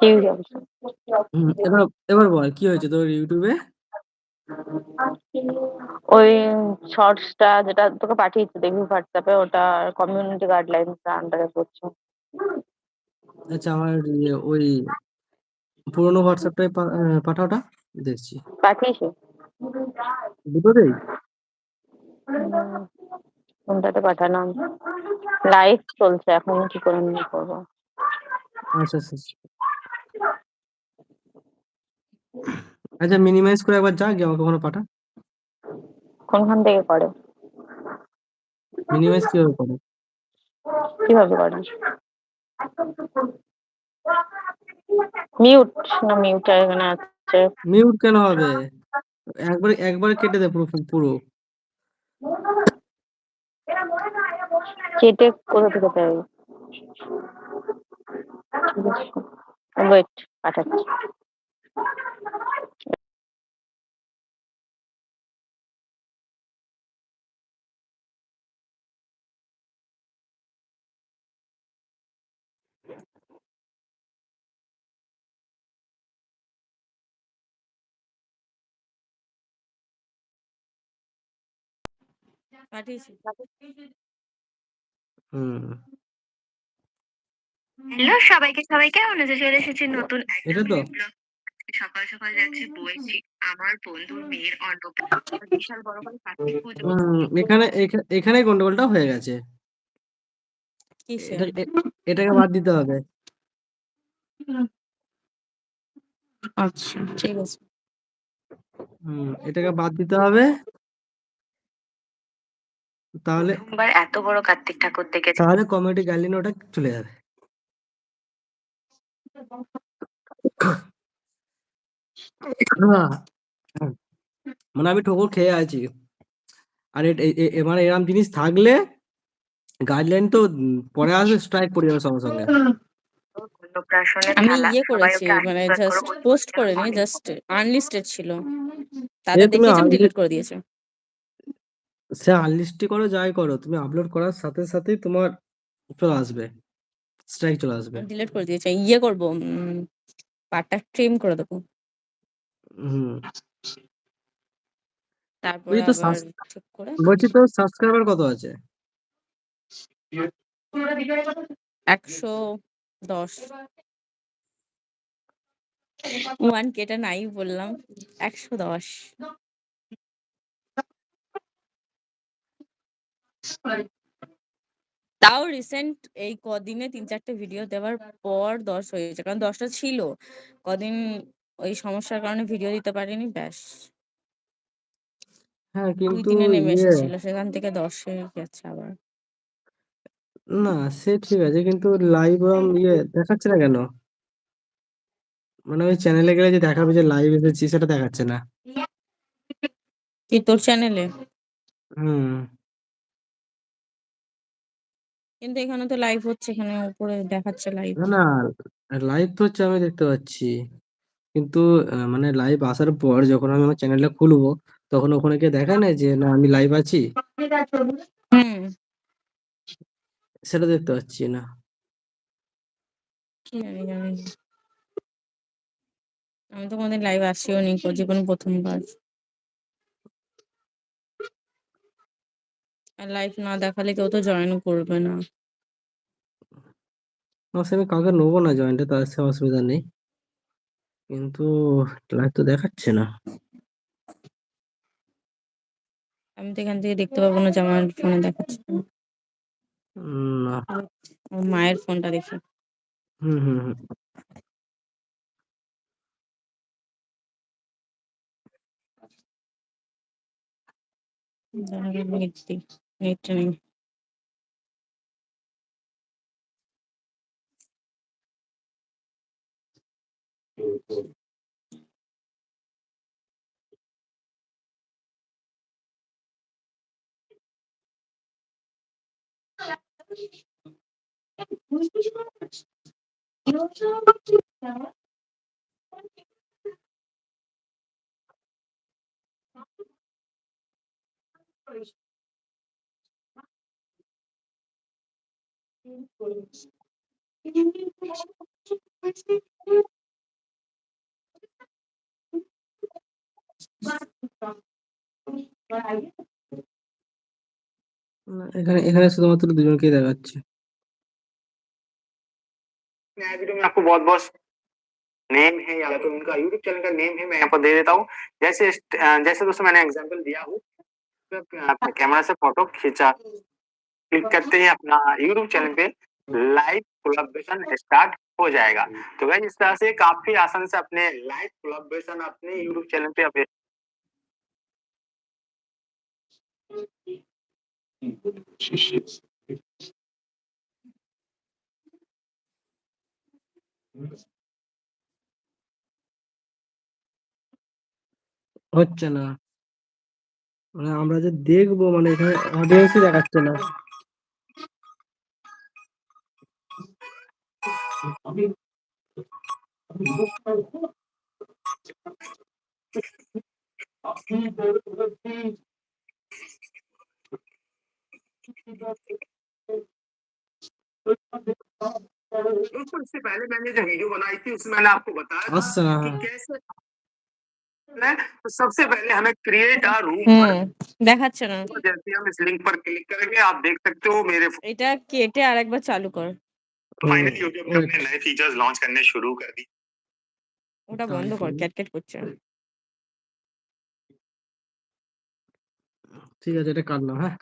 হুম, এবার এবার বল কি হয়েছে তোর ইউটিউবে ওই শর্টসটা যেটা তোকে পাঠিয়েছি দেখবি হোয়াটসঅ্যাপে ওটা কমিউনিটি গাইডলাইনস আন্ডারে পড়ছে। আচ্ছা আমার ইয়ে ওই পুরনো WhatsApp-টায় পা আ পাঠা দেখছি। পাঠিয়েছি? দুটোতেই? হুম, কোনটাতে পাঠালাম? লাইভ চলছে এখন কি করে আমি করব? আচ্ছা, আচ্ছা, আচ্ছা। আচ্ছা মিনিমাইজ করে একবার যা গিয়ে আমাকে ওখানে পাঠা। কোনখান থেকে করে? মিনিমাইজ কীভাবে করে? কীভাবে করে? মিউট না মিউট এখানে আছে। মিউট কেন হবে? একবার একবারে কেটে দে পুরো পুরো। কেটে কোথা থেকে দেয়? ওয়েট পাঠাচ্ছি। পাঠিয়েছি। হুম। হ্যালো সবাইকে, সবাই কেমন আছো? চলে এসেছি নতুন এটা তো? সকাল, সকাল যাচ্ছি বইছি। আমার বন্ধুর মেয়ের অন্নপ্রাশন বিশাল বড় করে কার্তিক পুজো। হুম, এখানে এখা গন্ডগোলটা হয়ে গেছে। এটাকে বাদ দিতে হবে। আচ্ছা ঠিক আছে। হুম, এটাকে বাদ দিতে হবে। তাহলে এত বড় কার্তিক ঠাকুর দেখেছি। তাহলে কমিউনিটি গাইডলাইন ওটা চলে যাবে। মানে আমি ঠোকর খেয়ে আছি। আর মানে এরকম জিনিস থাকলে গাইডলাইন তো পরে আসবে স্ট্রাইক পড়ে যাবে সঙ্গে, সঙ্গে। আমি ইয়ে করেছি মানে জাস্ট পোস্ট করিনি জাস্ট আনলিস্টেড ছিল। তাদের আমি ডিলিট করে দিয়েছি। সে আনলিস্টই করো যাই করো তুমি আপলোড করার সাথে, সাথেই তোমার চলে আসবে। স্ট্রাইক চলে আসবে। ডিলিট করে দিয়েছি। ইয়ে করব উম পার্টটা ট্রিম করে দেব। হুম। তারপরে বলছি তোর আবার সাবস ঠিক করে বলছি তোর সাবস্ক্রাইবার কত আছে? ১১০ 1 কে টা নাই বললাম। ১১০ তাও রিসেন্ট এই কদিনে ৩-৪ টে ভিডিও দেওয়ার পর ১০ হয়েছে। কারণ ১০ টা ছিল। কদিন ওই সমস্যার কারণে ভিডিও দিতে পারিনি ব্যাস। হ্যাঁ, কিন্তু ২-৩ নেমে ইয়ে এসেছিল। সেখান থেকে ১০ এ গেছে আবার। না সে ঠিক আছে কিন্তু লাইভ ইয়ে দেখাচ্ছে না কেন? মানে ওই চ্যানেলে গেলে যে দেখাবে যে লাইভ এসেছি সেটা দেখাচ্ছে না। কি তোর চ্যানেলে? হুম। কিন্তু এখানে তো লাইভ হচ্ছে। এখানে উপরে দেখাচ্ছে লাইভ। না, না লাইভ তো হচ্ছে আমি দেখতে পাচ্ছি। কিন্তু আ মানে লাইভ আসার পর যখন আমি আমার চ্যানেলটা খুলবো তখন ওখানে গিয়ে দেখায় না যে না আমি লাইভ আছি? হুম। সেটা দেখতে পাচ্ছি না। কি জানি, জানি আমি তো কোনদিন লাইভ আসিও নি জীবনে ১ম বার। আর লাইভ না দেখালে কেউ তো জয়েন করবে না। অবশ্যই আমি কাউকে নেব না জয়েন্টে তার সে অসুবিধা নেই। কিন্তু লাইভ তো দেখাচ্ছে না। আমি তো এখান থেকে দেখতে পাবো না যে আমার ফোনে দেখাচ্ছে না। মায়ের ফোনটা দেখি। হুম, হুম, হুম। Eu já bati, tá? Thank. না, এখানে এখানে শুধুমাত্র দুজনকেই দেখাচ্ছে नया वीडियो में आपको बहुत बहुत नेम है या तो उनका यूट्यूब चैनल का नेम है मैं यहाँ पर दे देता हूँ जैसे अ, जैसे दोस्तों मैंने एग्जांपल दिया हूँ अपने कैमरा से फोटो खींचा क्लिक करते ही अपना यूट्यूब चैनल पे लाइव कोलैबोरेशन स्टार्ट हो जाएगा तो गाइस इस तरह से काफी आसान से अपने लाइव कोलैबोरेशन अपने यूट्यूब चैनल पे in good relationships. হচ্ছে না মানে আমরা যে দেখবো মানে এখানে অডিয়েন্সই দেখাচ্ছে না আমি আপনি दोस्तों इससे पहले मैंने जो वीडियो बनाई थी उसमें मैंने आपको बताया था আসছে না कि হ্যাঁ कैसे है, तो सबसे पहले हमें क्रिएट अ रूम হুম দেখাচ্ছে না पर जैसे हम इस लिंक पर क्लिक करेंगे आप देख सकते हो मेरे এটা কেটে আরেকবার চালু কর फाइनली यूट्यूब ने अपने नए फीचर्स लॉन्च करने शुरू कर दी ওটা বন্ধ কর ক্যাটক্যাট করছে ঠিক আছে এটা কাটলাম হ্যাঁ